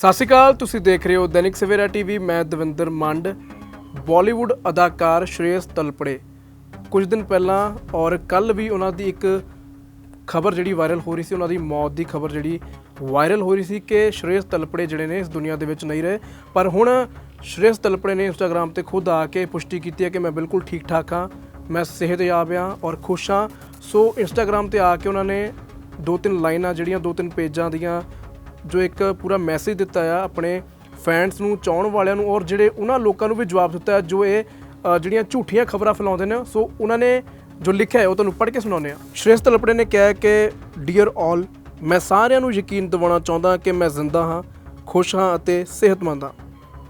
ਸਤਿ ਸ਼੍ਰੀ ਅਕਾਲ, ਤੁਸੀਂ ਦੇਖ ਰਹੇ ਹੋ ਦੈਨਿਕ ਸਵੇਰਾ ਟੀਵੀ, ਮੈਂ ਦਵਿੰਦਰ ਮੰਡ। ਬਾਲੀਵੁੱਡ ਅਦਾਕਾਰ ਸ਼੍ਰੇਸ਼ ਤਲਪੜੇ। ਕੁਝ ਦਿਨ ਪਹਿਲਾਂ ਔਰ ਕੱਲ ਵੀ ਉਹਨਾਂ ਦੀ ਇੱਕ ਖਬਰ ਜਿਹੜੀ ਵਾਇਰਲ ਹੋ ਰਹੀ ਸੀ, ਉਹਨਾਂ ਦੀ ਮੌਤ ਦੀ ਖਬਰ ਜਿਹੜੀ ਵਾਇਰਲ ਹੋ ਰਹੀ ਸੀ ਕਿ ਸ਼੍ਰੇਸ਼ ਤਲਪੜੇ ਜਿਹੜੇ ਨੇ ਇਸ ਦੁਨੀਆ ਦੇ ਵਿੱਚ ਨਹੀਂ ਰਹੇ। ਪਰ ਹੁਣ ਸ਼੍ਰੇਸ਼ ਤਲਪੜੇ ਨੇ ਇੰਸਟਾਗ੍ਰam ਤੇ ਖੁਦ ਆ ਕੇ ਪੁਸ਼ਟੀ ਕੀਤੀ ਹੈ ਕਿ ਮੈਂ ਬਿਲਕੁਲ ਠੀਕ ਠਾਕ ਹਾਂ, ਮੈਂ ਸਿਹਤਯਾਬ ਹਾਂ ਔਰ ਖੁਸ਼ ਹਾਂ। ਸੋ ਇੰਸਟਾਗ੍ਰam ਤੇ ਆ ਕੇ ਉਹਨਾਂ ਨੇ ਦੋ ਤਿੰਨ ਲਾਈਨਾਂ ਜਿਹੜੀਆਂ, ਦੋ ਤਿੰਨ ਪੇਜਾਂ ਦੀਆਂ ਜੋ ਇੱਕ ਪੂਰਾ ਮੈਸੇਜ ਦਿੱਤਾ ਆ ਆਪਣੇ ਫੈਨਸ ਨੂੰ ਚਾਹਣ ਵਾਲਿਆਂ ਨੂੰ ਔਰ ਜਿਹੜੇ ਉਹਨਾਂ ਲੋਕਾਂ ਨੂੰ ਵੀ ਜਵਾਬ ਦਿੱਤਾ ਹੈ ਜੋ ਇਹ ਅ, ਜਿਹੜੀਆਂ ਝੂਠੀਆਂ ਖਬਰਾਂ ਫੈਲਾਉਂਦੇ ਨੇ ਸੋ ਉਹਨਾਂ ਨੇ ਜੋ ਲਿਖਿਆ ਹੈ ਉਹ ਤੁਹਾਨੂੰ ਪੜ੍ਹ ਕੇ ਸੁਣਾਉਂਦੇ ਆ ਸ਼੍ਰੇਸ਼ ਤਲਪੜੇ ਨੇ ਕਿਹਾ ਹੈ ਕਿ ਡੀਅਰ ਆਲ ਮੈਂ ਸਾਰਿਆਂ ਨੂੰ ਯਕੀਨ ਦਿਵਾਉਣਾ ਚਾਹੁੰਦਾ ਕਿ ਮੈਂ ਜ਼ਿੰਦਾ ਹਾਂ ਖੁਸ਼ ਹਾਂ ਅਤੇ ਸਿਹਤਮੰਦ ਹਾਂ।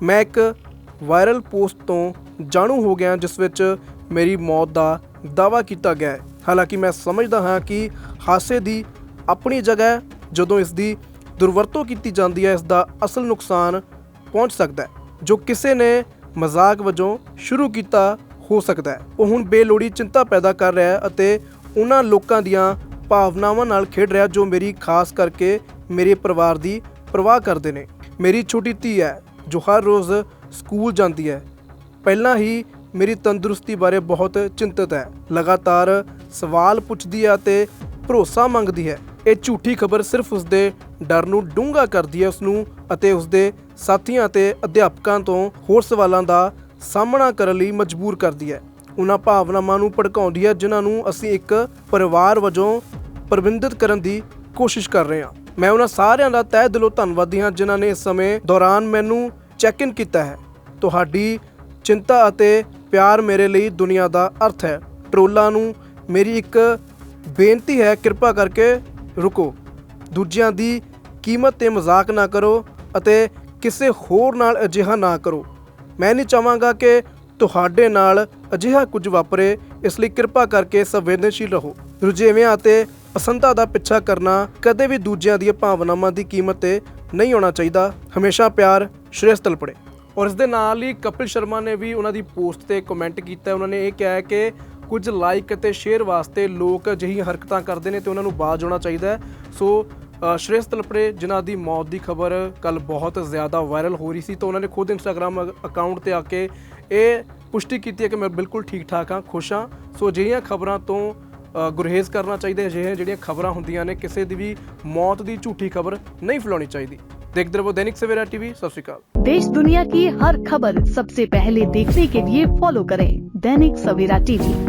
ਮੈਂ ਇੱਕ ਵਾਇਰਲ ਪੋਸਟ ਤੋਂ ਜਾਣੂ ਹੋ ਗਿਆ ਜਿਸ ਵਿੱਚ ਮੇਰੀ ਮੌਤ ਦਾ ਦਾਅਵਾ ਕੀਤਾ ਗਿਆ ਹੈ। ਹਾਲਾਂਕਿ ਮੈਂ ਸਮਝਦਾ ਹਾਂ ਕਿ ਹਾਸੇ ਦੀ ਆਪਣੀ ਜਗ੍ਹਾ ਹੈ ਜਦੋਂ ਇਸ ਦੀ ਦੁਰਵਰਤੋਂ ਕੀਤੀ ਜਾਂਦੀ ਹੈ, ਇਸ ਦਾ ਅਸਲ ਨੁਕਸਾਨ ਪਹੁੰਚ ਸਕਦਾ ਹੈ, ਜੋ ਕਿਸੇ ਨੇ ਮਜ਼ਾਕ ਵਜੋਂ ਸ਼ੁਰੂ ਕੀਤਾ ਹੋ ਸਕਦਾ ਹੈ। ਉਹ ਹੁਣ ਬੇਲੋੜੀ ਚਿੰਤਾ ਪੈਦਾ ਕਰ ਰਿਹਾ ਹੈ ਅਤੇ ਉਹਨਾਂ ਲੋਕਾਂ ਦੀਆਂ ਭਾਵਨਾਵਾਂ ਨਾਲ ਖੇਡ ਰਿਹਾ, ਜੋ ਮੇਰੀ ਖਾਸ ਕਰਕੇ ਮੇਰੇ ਪਰਿਵਾਰ ਦੀ ਪਰਵਾਹ ਕਰਦੇ ਨੇ। ਮੇਰੀ ਛੋਟੀ ਧੀ ਹੈ, ਜੋ ਹਰ ਰੋਜ਼ ਸਕੂਲ ਜਾਂਦੀ ਹੈ। ਪਹਿਲਾਂ ਹੀ ਮੇਰੀ ਤੰਦਰੁਸਤੀ ਬਾਰੇ ਬਹੁਤ ਚਿੰਤਤ ਹੈ। ਲਗਾਤਾਰ ਸਵਾਲ ਪੁੱਛਦੀ ਹੈ ਅਤੇ ਭਰੋਸਾ ਮੰਗਦੀ ਹੈ। ਇਹ ਝੂਠੀ ਖਬਰ ਸਿਰਫ ਉਸਦੇ ਡਰ ਨੂੰ ਡੂੰਘਾ ਕਰਦੀ ਹੈ ਉਸ ਨੂੰ ਅਤੇ ਉਸਦੇ ਸਾਥੀਆਂ ਅਤੇ ਅਧਿਆਪਕਾਂ ਤੋਂ ਹੋਰ ਸਵਾਲਾਂ ਦਾ ਸਾਹਮਣਾ ਕਰਨ ਲਈ ਮਜਬੂਰ ਕਰਦੀ ਹੈ। ਉਹਨਾਂ ਭਾਵਨਾਵਾਂ ਨੂੰ ਭੜਕਾਉਂਦੀ ਹੈ ਜਿਨ੍ਹਾਂ ਨੂੰ ਅਸੀਂ ਇੱਕ ਪਰਿਵਾਰ ਵਜੋਂ ਪ੍ਰਬੰਧਿਤ ਕਰਨ ਦੀ ਕੋਸ਼ਿਸ਼ ਕਰ ਰਹੇ ਹਾਂ। ਮੈਂ ਉਹਨਾਂ ਸਾਰਿਆਂ ਦਾ ਤਹਿ ਦਿਲੋਂ ਧੰਨਵਾਦੀ ਹਾਂ ਜਿਨ੍ਹਾਂ ਨੇ ਇਸ ਸਮੇਂ ਦੌਰਾਨ ਮੈਨੂੰ ਚੈੱਕ ਇਨ ਕੀਤਾ ਹੈ। ਤੁਹਾਡੀ ਚਿੰਤਾ ਅਤੇ ਪਿਆਰ ਮੇਰੇ ਲਈ ਦੁਨੀਆ ਦਾ ਅਰਥ ਹੈ। ਟਰੋਲਾਂ ਨੂੰ ਮੇਰੀ ਇੱਕ ਬੇਨਤੀ ਹੈ, ਕਿਰਪਾ ਕਰਕੇ ਰੁਕੋ। ਦੂਜਿਆਂ ਦੀ ਕੀਮਤ ਤੇ ਮਜ਼ਾਕ ਨਾ ਕਰੋ ਅਤੇ ਕਿਸੇ ਹੋਰ ਨਾਲ ਅਜਿਹਾ ਨਾ ਕਰੋ। ਮੈਂ ਨਹੀਂ ਚਾਹਾਂਗਾ ਕਿ ਤੁਹਾਡੇ ਨਾਲ ਅਜਿਹਾ ਕੁਝ ਵਾਪਰੇ, ਇਸ ਲਈ ਕਿਰਪਾ ਕਰਕੇ ਸੰਵੇਦਨਸ਼ੀਲ ਰਹੋ। ਰੁਝੇਵਿਆਂ ਅਤੇ ਪਸੰਦਾਂ ਦਾ ਪਿੱਛਾ ਕਰਨਾ ਕਦੇ ਵੀ ਦੂਜਿਆਂ ਦੀਆਂ ਭਾਵਨਾਵਾਂ ਦੀ ਕੀਮਤ ਤੇ ਨਹੀਂ ਹੋਣਾ ਚਾਹੀਦਾ। ਹਮੇਸ਼ਾ ਪਿਆਰ ਸ਼੍ਰੇਸ਼ਟ ਤਲਪੜੇ ਔਰ ਇਸ ਦੇ ਨਾਲ ਹੀ ਕਪਿਲ ਸ਼ਰਮਾ ਨੇ ਵੀ ਉਹਨਾਂ ਦੀ ਪੋਸਟ ਤੇ ਕਮੈਂਟ ਕੀਤਾ। ਉਹਨਾਂ ਨੇ ਇਹ ਕਿਹਾ ਹੈ ਕਿ ਕੁਝ ਲਾਈਕ ਅਤੇ ਸ਼ੇਅਰ ਵਾਸਤੇ ਲੋਕ ਅਜਿਹੀਆਂ ਹਰਕਤਾਂ ਕਰਦੇ ਨੇ ਤੇ ਉਹਨਾਂ ਨੂੰ ਬਾਜ਼ ਆਉਣਾ ਚਾਹੀਦਾ ਹੈ ਸੋ ਅ, ਸ਼੍ਰੇਸ਼ ਤਲਪੜੇ ਜਿਨ੍ਹਾਂ ਦੀ ਮੌਤ ਦੀ ਖਬਰ ਕੱਲ ਬਹੁਤ ਜ਼ਿਆਦਾ ਵਾਇਰਲ ਹੋ ਰਹੀ ਸੀ ਤਾਂ ਉਹਨਾਂ ਨੇ ਖੁਦ ਇੰਸਟਾਗ੍ਰam ਅਕਾਊਂਟ ਤੇ ਆ ਕੇ ਇਹ ਪੁਸ਼ਟੀ ਕੀਤੀ ਹੈ ਕਿ ਮੈਂ ਬਿਲਕੁਲ ਠੀਕ ਠਾਕ ਹਾਂ ਖੁਸ਼ ਹਾਂ ਸੋ ਅਜਿਹੀਆਂ ਖਬਰਾਂ ਤੋਂ ਅ, ਗੁਰੇਜ਼ ਕਰਨਾ ਚਾਹੀਦਾ ਹੈ ਅਜਿਹੀਆਂ ਜਿਹੜੀਆਂ ਖਬਰਾਂ ਹੁੰਦੀਆਂ ਨੇ ਕਿਸੇ ਦੀ ਵੀ ਮੌਤ ਦੀ ਝੂਠੀ ਖਬਰ ਨਹੀਂ ਫੈਲਾਉਣੀ ਚਾਹੀਦੀ ਦੇਖਦੇ ਰਹੋ ਦੈਨਿਕ ਸਵੇਰਾ ਟੀਵੀ ਸਤਿ ਸ਼੍ਰੀ ਅਕਾਲ देश दुनिया की हर खबर सबसे पहले देखने के लिए फॉलो करें दैनिक सवेरा टीवी